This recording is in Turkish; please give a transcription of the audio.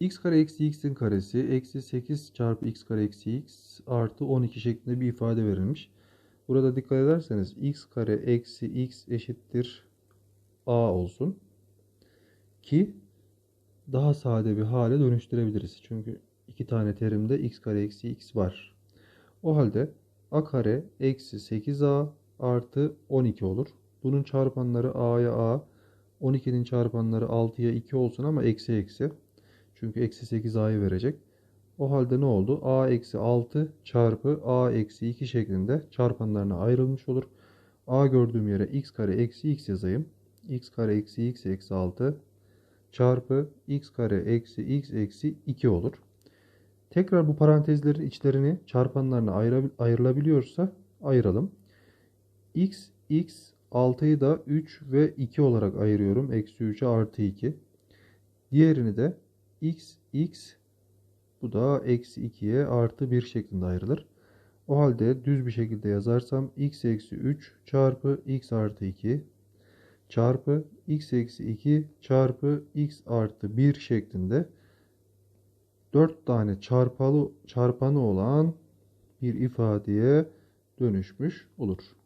x kare eksi x'in karesi eksi 8 çarpı x kare eksi x artı 12 şeklinde bir ifade verilmiş. Burada dikkat ederseniz x kare eksi x eşittir a olsun. Ki daha sade bir hale dönüştürebiliriz. Çünkü iki tane terimde x kare eksi x var. O halde a kare eksi 8a artı 12 olur. Bunun çarpanları a'ya a, 12'nin çarpanları 6'ya 2 olsun ama eksi eksi. Çünkü eksi 8a'yı verecek. O halde ne oldu? a eksi 6 çarpı a eksi 2 şeklinde çarpanlarına ayrılmış olur. a gördüğüm yere x kare eksi x yazayım. x kare eksi x eksi 6 çarpı x kare eksi x eksi 2 olur. Tekrar bu parantezlerin içlerini çarpanlarına ayrılabiliyorsa ayıralım. x, x, 6'yı da 3 ve 2 olarak ayırıyorum. Eksi 3'e artı 2. Diğerini de x, x, bu da eksi 2'ye artı 1 şeklinde ayrılır. O halde düz bir şekilde yazarsam x eksi 3 çarpı x artı 2 çarpı x eksi 2 çarpı x artı 1 şeklinde 4 tane çarpalı, çarpanı olan bir ifadeye dönüşmüş olur.